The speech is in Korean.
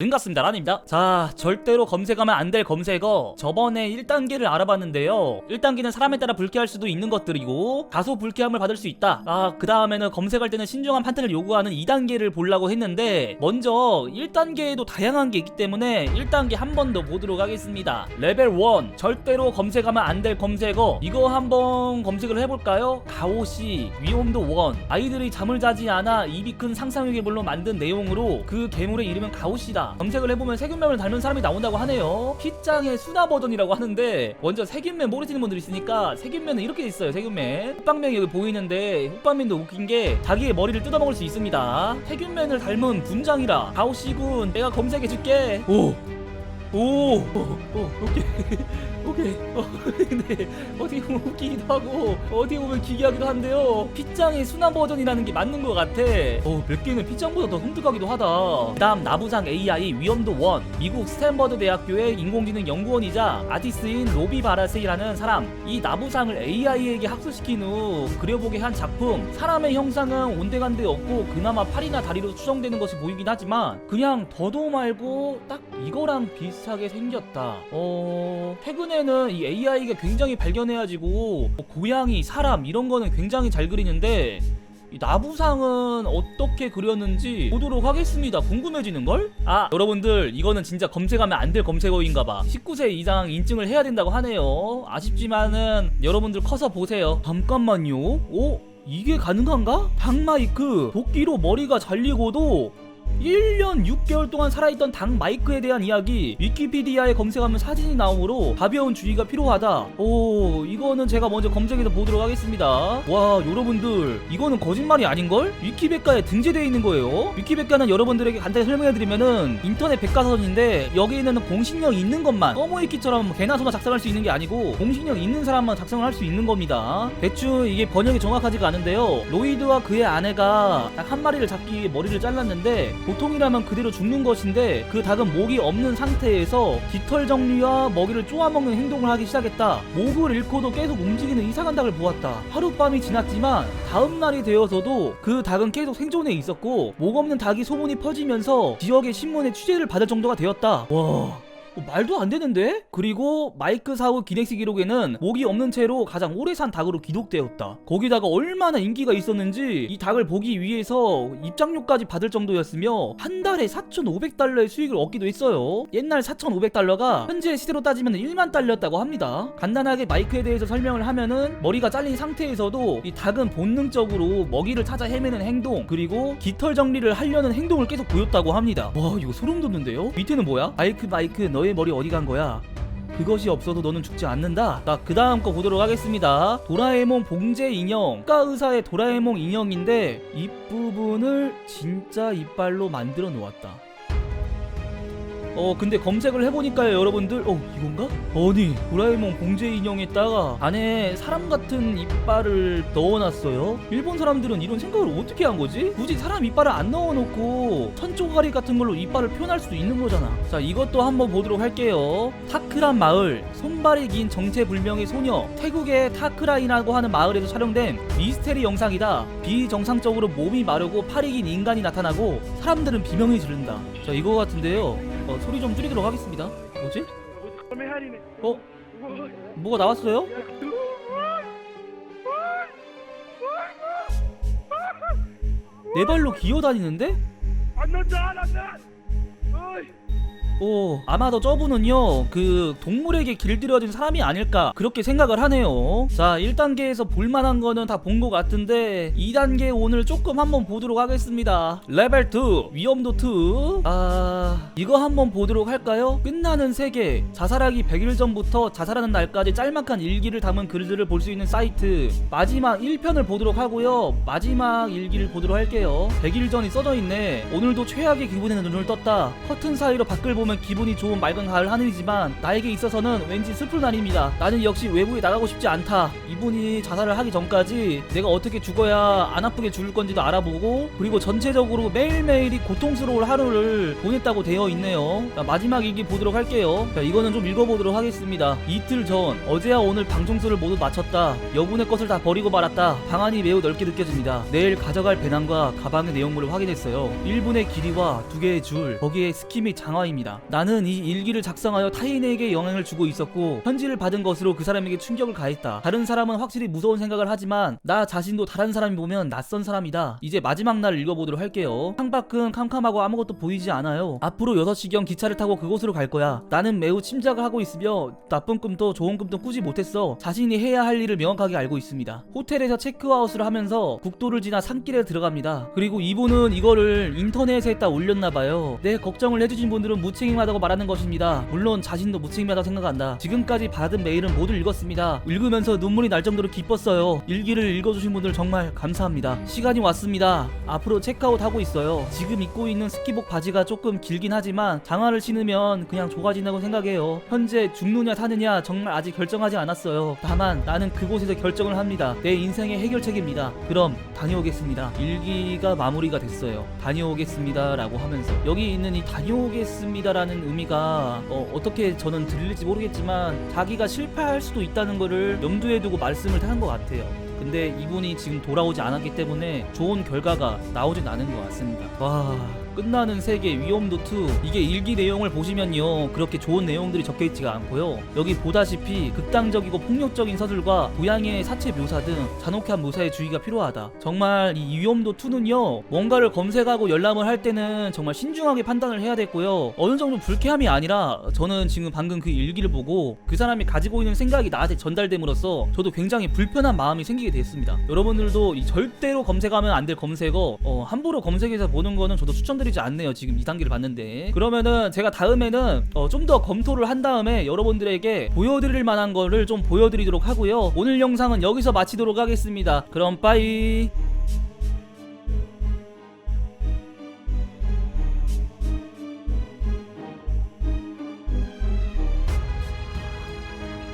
반갑습니다. 란입니다. 자 절대로 검색하면 안 될 검색어. 저번에 1단계를 알아봤는데요. 1단계는 사람에 따라 불쾌할 수도 있는 것들이고 다소 불쾌함을 받을 수 있다. 아그 다음에는 검색할 때는 신중한 판단을 요구하는 2단계를 보려고 했는데 먼저 1단계에도 다양한 게 있기 때문에 1단계 한 번 더 보도록 하겠습니다. 레벨 1 절대로 검색하면 안 될 검색어. 이거 한번 검색을 해볼까요? 가오시 위험도 1 아이들이 잠을 자지 않아 입이 큰 상상력의 물로 만든 내용으로 그 괴물의 이름은 가오시다 검색을 해보면 세균맨을 닮은 사람이 나온다고 하네요 피짱의 수나 버전이라고 하는데 먼저 세균맨 모르시는 분들 있으니까 세균맨은 이렇게 돼 있어요 세균맨 호빵맨이 여기 보이는데 호빵맨도 웃긴 게 자기의 머리를 뜯어먹을 수 있습니다 세균맨을 닮은 분장이라 가오시군 내가 검색해줄게 오 오, 오, 오, 오케이, 오케이. 어, 근데 어떻게 보면 웃기기도 하고 어떻게 보면 기괴하기도 한데요. 핏장의 순환 버전이라는 게 맞는 것 같아. 어, 몇 개는 핏장보다 더 섬뜩하기도 하다. 그다음 나부장 AI 위험도 원 미국 스탠버드 대학교의 인공지능 연구원이자 아티스트인 로비 바라세이라는 사람. 이 나부상을 AI에게 학습시킨 후 그려보게 한 작품. 사람의 형상은 온데간데 없고 그나마 팔이나 다리로 추정되는 것이 보이긴 하지만 그냥 더도 말고 딱 이거랑 비슷하게 생겼다. 어, 최근에 는 이 AI가 굉장히 발견해가지고 뭐 고양이, 사람 이런 거는 굉장히 잘 그리는데 이 나부상은 어떻게 그렸는지 보도록 하겠습니다. 궁금해지는 걸? 아, 여러분들 이거는 진짜 검색하면 안 될 검색어인가봐. 19세 이상 인증을 해야 된다고 하네요. 아쉽지만은 여러분들 커서 보세요. 잠깐만요. 오? 이게 가능한가? 닭마이크 도끼로 머리가 잘리고도 1년 6개월 동안 살아있던 닭 마이크에 대한 이야기 위키피디아에 검색하면 사진이 나오므로 가벼운 주의가 필요하다. 오 이거는 제가 먼저 검색해서 보도록 하겠습니다. 와 여러분들 이거는 거짓말이 아닌걸? 위키백과에 등재되어 있는 거예요? 위키백과는 여러분들에게 간단히 설명해드리면은 인터넷 백과사전인데 여기에는 공신력 있는 것만 써모이키처럼 개나 소나 작성할 수 있는 게 아니고 공신력 있는 사람만 작성을 할 수 있는 겁니다. 대충 이게 번역이 정확하지가 않은데요. 로이드와 그의 아내가 딱 한 마리를 잡기 위해 머리를 잘랐는데 보통이라면 그대로 죽는 것인데 그 닭은 목이 없는 상태에서 깃털 정리와 먹이를 쪼아먹는 행동을 하기 시작했다. 목을 잃고도 계속 움직이는 이상한 닭을 보았다. 하룻밤이 지났지만 다음 날이 되어서도 그 닭은 계속 생존해 있었고 목 없는 닭이 소문이 퍼지면서 지역의 신문에 취재를 받을 정도가 되었다. 와. 어, 말도 안 되는데? 그리고 마이크 사후 기넥스 기록에는 목이 없는 채로 가장 오래 산 닭으로 기록되었다. 거기다가 얼마나 인기가 있었는지 이 닭을 보기 위해서 입장료까지 받을 정도였으며 한 달에 4,500달러의 수익을 얻기도 했어요. 옛날 4,500달러가 현재 시대로 따지면 1만 달러였다고 합니다. 간단하게 마이크에 대해서 설명을 하면은 머리가 잘린 상태에서도 이 닭은 본능적으로 먹이를 찾아 헤매는 행동 그리고 깃털 정리를 하려는 행동을 계속 보였다고 합니다. 와 이거 소름 돋는데요? 밑에는 뭐야? 마이크 마이크 너의 머리 어디 간 거야? 그것이 없어도 너는 죽지 않는다. 나그 다음 거 보도록 하겠습니다. 도라에몽 봉제 인형. 국가 의사의 도라에몽 인형인데 이 부분을 진짜 이빨로 만들어 놓았다. 어 근데 검색을 해보니까요 여러분들. 어 이건가? 아니 도라에몽 봉제 인형에다가 안에 사람 같은 이빨을 넣어놨어요. 일본 사람들은 이런 생각을 어떻게 한 거지? 굳이 사람 이빨을 안 넣어놓고 천조가리 같은 걸로 이빨을 표현할 수도 있는 거잖아. 자 이것도 한번 보도록 할게요. 타크란 마을. 손발이 긴 정체불명의 소녀. 태국의 타크라이라고 하는 마을에서 촬영된 미스테리 영상이다. 비정상적으로 몸이 마르고 팔이 긴 인간이 나타나고 사람들은 비명이 지른다. 자 이거 같은데요. 어, 소리 좀 줄이도록 하겠습니다. 뭐지? 어? 뭐가 나왔어요? 네 발로 기어다니는데? 어, 아마도 저분은요, 그, 동물에게 길들여진 사람이 아닐까, 그렇게 생각을 하네요. 자, 1단계에서 볼만한 거는 다 본 것 같은데, 2단계 오늘 조금 한번 보도록 하겠습니다. 레벨 2, 위험도 2. 아, 이거 한번 보도록 할까요? 끝나는 세계, 자살하기 100일 전부터 자살하는 날까지 짤막한 일기를 담은 글들을 볼 수 있는 사이트. 마지막 1편을 보도록 하고요. 마지막 일기를 보도록 할게요. 100일 전이 써져 있네. 오늘도 최악의 기분에 눈을 떴다. 커튼 사이로 밖을 보면 기분이 좋은 맑은 가을 하늘이지만 나에게 있어서는 왠지 슬픈 날입니다. 나는 역시 외부에 나가고 싶지 않다. 이분이 자살을 하기 전까지 내가 어떻게 죽어야 안 아프게 죽을 건지도 알아보고 그리고 전체적으로 매일매일이 고통스러울 하루를 보냈다고 되어 있네요. 자, 마지막 일기 보도록 할게요. 자, 이거는 좀 읽어보도록 하겠습니다. 이틀 전, 어제와 오늘 방청소를 모두 마쳤다. 여분의 것을 다 버리고 말았다. 방안이 매우 넓게 느껴집니다. 내일 가져갈 배낭과 가방의 내용물을 확인했어요. 1분의 길이와 두 개의 줄, 거기에 스키 및 장화입니다. 나는 이 일기를 작성하여 타인에게 영향을 주고 있었고, 편지를 받은 것으로 그 사람에게 충격을 가했다. 다른 사람은 확실히 무서운 생각을 하지만, 나 자신도 다른 사람이 보면 낯선 사람이다. 이제 마지막 날 읽어보도록 할게요. 창밖은 캄캄하고 아무것도 보이지 않아요. 앞으로 6시경 기차를 타고 그곳으로 갈 거야. 나는 매우 침작을 하고 있으며 나쁜 꿈도 좋은 꿈도 꾸지 못했어. 자신이 해야 할 일을 명확하게 알고 있습니다. 호텔에서 체크아웃을 하면서 국도를 지나 산길에 들어갑니다. 그리고 이분은 이거를 인터넷에 다 올렸나봐요. 내 걱정을 해주신 분들은 무책 임하다고 말하는 것입니다. 물론 자신도 무책임하다고 생각한다. 지금까지 받은 메일은 모두 읽었습니다. 읽으면서 눈물이 날 정도로 기뻤어요. 일기를 읽어주신 분들 정말 감사합니다. 시간이 왔습니다. 앞으로 체크아웃 하고 있어요. 지금 입고 있는 스키복 바지가 조금 길긴 하지만 장화를 신으면 그냥 좁아진다고 생각해요. 현재 죽느냐 사느냐 정말 아직 결정하지 않았어요. 다만 나는 그곳에서 결정을 합니다. 내 인생의 해결책입니다. 그럼 다녀오겠습니다. 일기가 마무리가 됐어요. 다녀오겠습니다라고 하면서 여기 있는 이 다녀오겠습니다 라는 의미가 어, 어떻게 저는 들릴지 모르겠지만 자기가 실패할 수도 있다는 거를 염두에 두고 말씀을 한것 같아요. 근데 이분이 지금 돌아오지 않았기 때문에 좋은 결과가 나오진 않은 것 같습니다. 와. 끝나는 세계 위험도 2 이게 일기 내용을 보시면요 그렇게 좋은 내용들이 적혀 있지가 않고요. 여기 보다시피 극단적이고 폭력적인 서술과 고양이의 사체 묘사 등 잔혹한 묘사에 주의가 필요하다. 정말 이 위험도 2는요 뭔가를 검색하고 열람을 할 때는 정말 신중하게 판단을 해야 됐고요. 어느 정도 불쾌함이 아니라 저는 지금 방금 그 일기를 보고 그 사람이 가지고 있는 생각이 나한테 전달됨으로써 저도 굉장히 불편한 마음이 생기게 됐습니다. 여러분들도 이 절대로 검색하면 안 될 검색어 어, 함부로 검색해서 보는 거는 저도 추천드 리지 않네요 지금 이 단계를 봤는데. 그러면은 제가 다음에는 어, 좀 더 검토를 한 다음에 여러분들에게 보여드릴 만한 거를 좀 보여드리도록 하고요. 오늘 영상은 여기서 마치도록 하겠습니다. 그럼 빠이